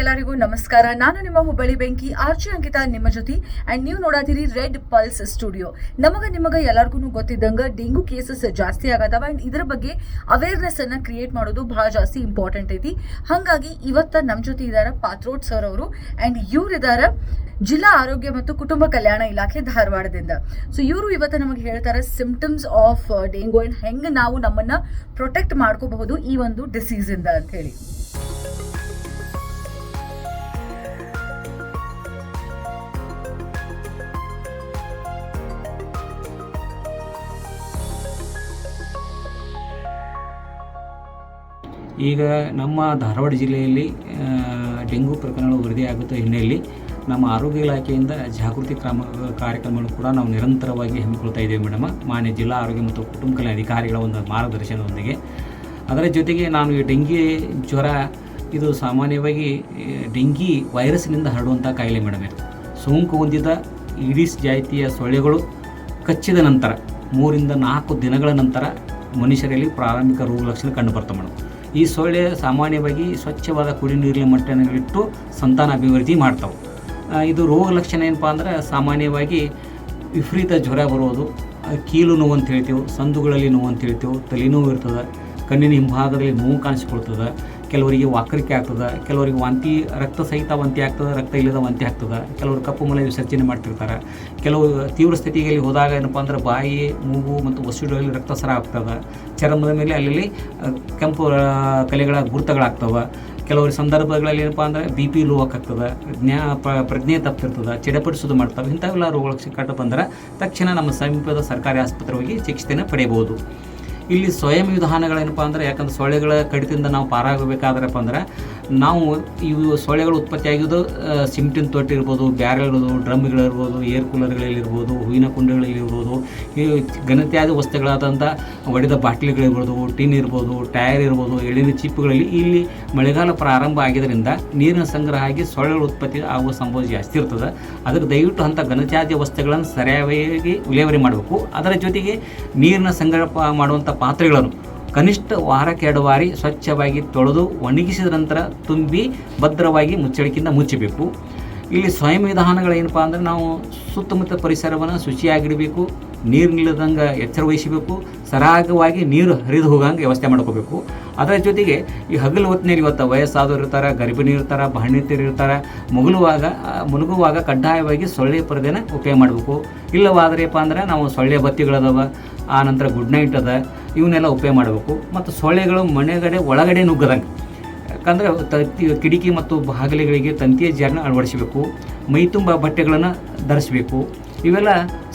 ಎಲ್ಲರಿಗೂ ನಮಸ್ಕಾರ. ನಾನು ನಿಮ್ಮ ಹುಬ್ಬಳ್ಳಿ ಬೆಂಕಿ ಆರ್ಚಿ ಅಂಕಿತಾ ನಿಮ್ಮ ಜೊತೆ. ಅಂಡ್ ನೀವು ನೋಡಾತೀರಿ ರೆಡ್ ಪಲ್ಸ್ ಸ್ಟುಡಿಯೋ ನಮಗ ನಿಮಗ ಎಲ್ಲರಿಗೂ ಗೊತ್ತಿದ್ದಂಗ ಡೆಂಗು ಕೇಸಸ್ ಜಾಸ್ತಿ ಆಗತ್ತವ ಅಂಡ್ ಇದ್ರ ಬಗ್ಗೆ ಅವೇರ್ನೆಸ್ ಅನ್ನ ಕ್ರಿಯೇಟ್ ಮಾಡೋದು ಬಹಳ ಜಾಸ್ತಿ ಇಂಪಾರ್ಟೆಂಟ್ ಐತಿ. ಹಾಗಾಗಿ ಇವತ್ತ ನಮ್ಮ ಜೊತೆ ಇದಾರ ಪಾತ್ರೋಟ್ ಸರ್ ಅವರು ಅಂಡ್ ಇವ್ರು ಇದಾರ ಜಿಲ್ಲಾ ಆರೋಗ್ಯ ಮತ್ತು ಕುಟುಂಬ ಕಲ್ಯಾಣ ಇಲಾಖೆ ಧಾರವಾಡದಿಂದ. ಸೊ ಇವರು ಇವತ್ತು ನಮಗೆ ಹೇಳ್ತಾರೆ ಸಿಂಪ್ಟಮ್ಸ್ ಆಫ್ ಡೆಂಗು ಅಂಡ್ ಹೆಂಗೆ ನಾವು ನಮ್ಮನ್ನ ಪ್ರೊಟೆಕ್ಟ್ ಮಾಡ್ಕೋಬಹುದು ಈ ಒಂದು ಡಿಸೀಸಿಂದ ಅಂತ ಹೇಳಿ. ಈಗ ನಮ್ಮ ಧಾರವಾಡ ಜಿಲ್ಲೆಯಲ್ಲಿ ಡೆಂಗು ಪ್ರಕರಣಗಳು ವರದಿಯಾಗುತ್ತ ಹಿನ್ನೆಲೆಯಲ್ಲಿ ನಮ್ಮ ಆರೋಗ್ಯ ಇಲಾಖೆಯಿಂದ ಜಾಗೃತಿ ಕ್ರಮ, ಕಾರ್ಯಕ್ರಮಗಳು ಕೂಡ ನಾವು ನಿರಂತರವಾಗಿ ಹಮ್ಮಿಕೊಳ್ತಾ ಇದ್ದೇವೆ ಮೇಡಮ್. ಮಾನ್ಯ ಜಿಲ್ಲಾ ಆರೋಗ್ಯ ಮತ್ತು ಕುಟುಂಬ ಕಲ್ಯಾಣ ಅಧಿಕಾರಿಗಳ ಒಂದು ಮಾರ್ಗದರ್ಶನದೊಂದಿಗೆ. ಅದರ ಜೊತೆಗೆ ನಾನು ಈ ಡೆಂಗಿ ಜ್ವರ, ಇದು ಸಾಮಾನ್ಯವಾಗಿ ಡೆಂಗಿ ವೈರಸ್ನಿಂದ ಹರಡುವಂಥ ಕಾಯಿಲೆ ಮೇಡಮ್ ಇದು. ಸೋಂಕು ಹೊಂದಿದ ಇಡೀಸ್ ಜಾತಿಯ ಸೊಳ್ಳೆಗಳು ಕಚ್ಚಿದ ನಂತರ, ಮೂರಿಂದ ನಾಲ್ಕು ದಿನಗಳ ನಂತರ ಮನುಷ್ಯರಲ್ಲಿ ಪ್ರಾರಂಭಿಕ ರೋಗ ಲಕ್ಷಣ ಕಂಡುಬರ್ತವೆ ಮೇಡಮ್. ಈ ಸೊಳ್ಳೆ ಸಾಮಾನ್ಯವಾಗಿ ಸ್ವಚ್ಛವಾದ ಕುಡಿ ನೀರಿನ ಮಟ್ಟನಲ್ಲಿಟ್ಟು ಸಂತಾನ ಅಭಿವೃದ್ಧಿ ಮಾಡ್ತಾವೆ. ಇದು ರೋಗ ಲಕ್ಷಣ ಏನಪ್ಪ ಅಂದರೆ ಸಾಮಾನ್ಯವಾಗಿ ವಿಪರೀತ ಜ್ವರ ಬರೋದು ಕೀಲು ನೋವು ಅಂತ ಹೇಳ್ತೇವೆ, ಸಂದುಗಳಲ್ಲಿ ನೋವು ಅಂತ ಹೇಳ್ತೇವೆ, ತಲೆನೋವು ಇರ್ತದೆ ಕಣ್ಣಿನ ಹಿಂಭಾಗದಲ್ಲಿ ನೋವು ಕಾಣಿಸಿಕೊಳ್ತದೆ. ಕೆಲವರಿಗೆ ವಾಕರಿಕೆ ಆಗ್ತದೆ. ಕೆಲವರಿಗೆ ವಾಂತಿ, ರಕ್ತ ಸಹಿತ ವಾಂತಿ ಆಗ್ತದೆ, ರಕ್ತ ಇಲ್ಲದ ವಾಂತಿ ಆಗ್ತದೆ. ಕೆಲವರು ಕಪ್ಪು ಮಲ ವಿಸರ್ಜನೆ ಮಾಡ್ತಿರ್ತಾರೆ. ಕೆಲವು ತೀವ್ರ ಸ್ಥಿತಿಗೆ ಹೋದಾಗ ಏನಪ್ಪ ಅಂದ್ರೆ ಬಾಯಿ, ಮೂಗು ಮತ್ತು ವಸ್ತುಗಳಲ್ಲಿ ರಕ್ತಸರ ಆಗ್ತದೆ. ಚರ್ಮದ ಮೇಲೆ ಅಲ್ಲಿ ಕೆಂಪು ಕಲೆಗಳ ಗುರುತುಗಳಾಗ್ತವೆ. ಕೆಲವರು ಸಂದರ್ಭಗಳಲ್ಲಿ ಏನಪ್ಪ ಅಂದರೆ ಬಿ ಪಿ ಲೋ ಆಗ್ತದೆ ಜ್ಞಾ ಪ್ರಜ್ಞೆ ತಪ್ಪಿರ್ತದೆ ಚಡಪಡಿಸೋದು ಮಾಡ್ತವೆ. ಇಂಥವೆಲ್ಲ ರೋಗಗಳು ಕಂಡು ಬಂದರೆ ತಕ್ಷಣ ನಮ್ಮ ಸಮೀಪದ ಸರ್ಕಾರಿ ಆಸ್ಪತ್ರೆ ಹೋಗಿ ಚಿಕಿತ್ಸೆಯನ್ನು ಪಡೆಯಬಹುದು. ಇಲ್ಲಿ ಸ್ವಯಂ ವಿಧಾನಗಳೇನಪ್ಪ ಅಂದರೆ, ಯಾಕಂದ್ರೆ ಸೊಳ್ಳೆಗಳ ಕಡಿತದಿಂದ ನಾವು ಪಾರಾಗಬೇಕಾದ್ರಪ್ಪ ಅಂದ್ರೆ, ನಾವು ಇವು ಸೊಳ್ಳೆಗಳು ಉತ್ಪತ್ತಿಯಾಗಿದ್ದು ಸಿಮ್ಟಿನ ತೊಟ್ಟಿ ಇರ್ಬೋದು ಬ್ಯಾರೆಲ್ಗಳು ಡ್ರಮ್ಗಳಿರ್ಬೋದು ಏರ್ ಕೂಲರ್ಗಳಲ್ಲಿರ್ಬೋದು ಹೂವಿನ ಕುಂಡಗಳಲ್ಲಿರ್ಬೋದು ಈ ಘನತ್ಯಾದಿ ವಸ್ತುಗಳಾದಂಥ ಒಡೆದ ಬಾಟ್ಲಿಗಳಿರ್ಬೋದು ಟಿನ್ ಇರ್ಬೋದು, ಟೈರ್ ಇರ್ಬೋದು, ಎಳಿನ ಚಿಪ್ಪುಗಳಲ್ಲಿ ಇಲ್ಲಿ ಮಳೆಗಾಲ ಪ್ರಾರಂಭ ಆಗಿದ್ದರಿಂದ ನೀರಿನ ಸಂಗ್ರಹ ಆಗಿ ಸೊಳ್ಳೆಗಳು ಉತ್ಪತ್ತಿ ಆಗುವ ಸಂಭವ ಜಾಸ್ತಿ ಇರ್ತದೆ. ಅದಕ್ಕೆ ದಯವಿಟ್ಟು ಅಂಥ ಘನತ್ಯಾಜ್ಯ ವಸ್ತುಗಳನ್ನು ಸರಿಯಾಗಿ ವಿಲೇವರಿ ಮಾಡಬೇಕು. ಅದರ ಜೊತೆಗೆ ನೀರಿನ ಸಂಗ್ರಹ ಮಾಡುವಂಥ ಪಾತ್ರೆಗಳನ್ನು ಕನಿಷ್ಠ ವಾರಕ್ಕೆ ಎರಡು ಬಾರಿ ಸ್ವಚ್ಛವಾಗಿ ತೊಳೆದು ಒಣಗಿಸಿದ ನಂತರ ತುಂಬಿ ಭದ್ರವಾಗಿ ಮುಚ್ಚಳಿಕೆಯಿಂದ ಮುಚ್ಚಬೇಕು. ಇಲ್ಲಿ ಸ್ವಯಂ ವಿಧಾನಗಳೇನಪ್ಪ ಅಂದರೆ ನಾವು ಸುತ್ತಮುತ್ತ ಪರಿಸರವನ್ನು ಶುಚಿಯಾಗಿಡಬೇಕು, ನೀರು ನಿಲ್ಲದಂಗೆ ಎಚ್ಚರ ವಹಿಸಬೇಕು ಸರಾಗವಾಗಿ ನೀರು ಹರಿದು ಹೋಗಂಗೆ ವ್ಯವಸ್ಥೆ ಮಾಡ್ಕೋಬೇಕು. ಅದರ ಜೊತೆಗೆ ಈ ಹಗಲು ಹೊತ್ತಿನಲ್ಲಿ ಇವತ್ತು ವಯಸ್ಸಾದವರು ಇರ್ತಾರೆ ಗರ್ಭಿಣಿ ಇರ್ತಾರೆ ಬಾಣಂತಿಯರು ಇರ್ತಾರೆ, ಮುಗುಲುವಾಗ ಮುಳುಗುವಾಗ ಕಡ್ಡಾಯವಾಗಿ ಸೊಳ್ಳೆ ಪರದೆನ ಉಪಯೋಗ ಮಾಡಬೇಕು. ಇಲ್ಲವಾದ್ರೇಪ್ಪ ಅಂದರೆ ನಾವು ಸೊಳ್ಳೆ ಬತ್ತಿಗಳದವ ನಂತರ ಗುಡ್ ನೈಟ್ ಅದ, ಇವನ್ನೆಲ್ಲ ಉಪಯೋಗ ಮಾಡಬೇಕು. ಮತ್ತು ಸೊಳ್ಳೆಗಳು ಮನೆಗಡೆ, ಒಳಗಡೆ ನುಗ್ಗದಂಗೆ. ಯಾಕಂದರೆ ತತ್ತಿ, ಕಿಟಕಿ ಮತ್ತು ಬಾಗಿಲುಗಳಿಗೆ ತಂತಿಯ ಜಾರನ್ನ ಅಳವಡಿಸಬೇಕು. ಮೈತುಂಬ ಬಟ್ಟೆಗಳನ್ನು ಧರಿಸಬೇಕು. ಇವೆಲ್ಲ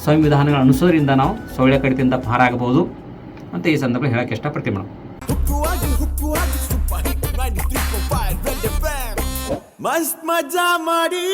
ಸಂವಿಧಾನಗಳ ಅನುಸೋದ್ರಿಂದ ನಾವು ಸೊಳ್ಳೆ ಕಡಿತದಿಂದ ಪಾರಾಗಬಹುದು. ಅಂತ ಈ ಸಂದರ್ಭ ಹೇಳಕ್ಕೆ ಇಷ್ಟಪಡ್ತೀವಿ ಮೇಡಮ್. ಮಸ್ತ್ ಮಜಾ ಮಾಡಿ